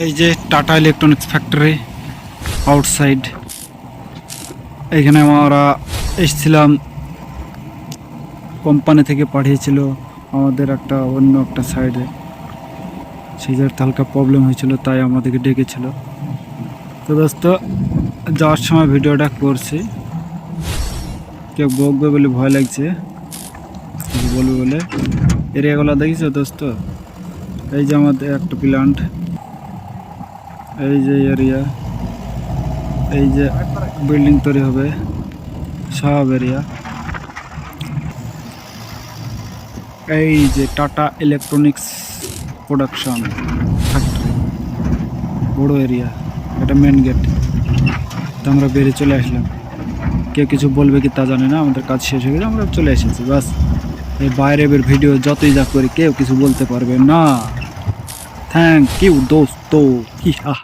এই যে tata electronics factory outside এখানে আমরা এসেছিলাম কোম্পানি থেকে পাঠিয়েছিল আমাদের একটা অন্য একটা সাইডে সেই জায়গাতে হালকা প্রবলেম হয়েছিল, তাই আমাদেরকে ডেকেছিল। তো দোস্ত, যাওয়ার সময় ভিডিওটা করছি। কেউ বকবে বলে ভয় লাগছে বলবে বলে। এরিয়াগুলো দেখিছো দোস্ত? এই যে আমাদের একটা প্ল্যান্ট এই যে এরিয়া এই যে বিল্ডিং তৈরি হবে, সব এরিয়া এই যে টাটা ইলেকট্রনিক্স প্রোডাকশন ফ্যাক্টরি বড় এরিয়া এটা মেন গেট তো আমরা বেরিয়ে চলে আসলাম। কেউ কিছু বলবে কি তা জানে না, আমাদের কাজ শেষ হয়ে গেছে, আমরা চলে এসেছি, বাস। এই বাইরে বের ভিডিও যতই যা করি, কেউ কিছু বলতে পারবে না। থ্যাংক ইউ দোস্ত ইহা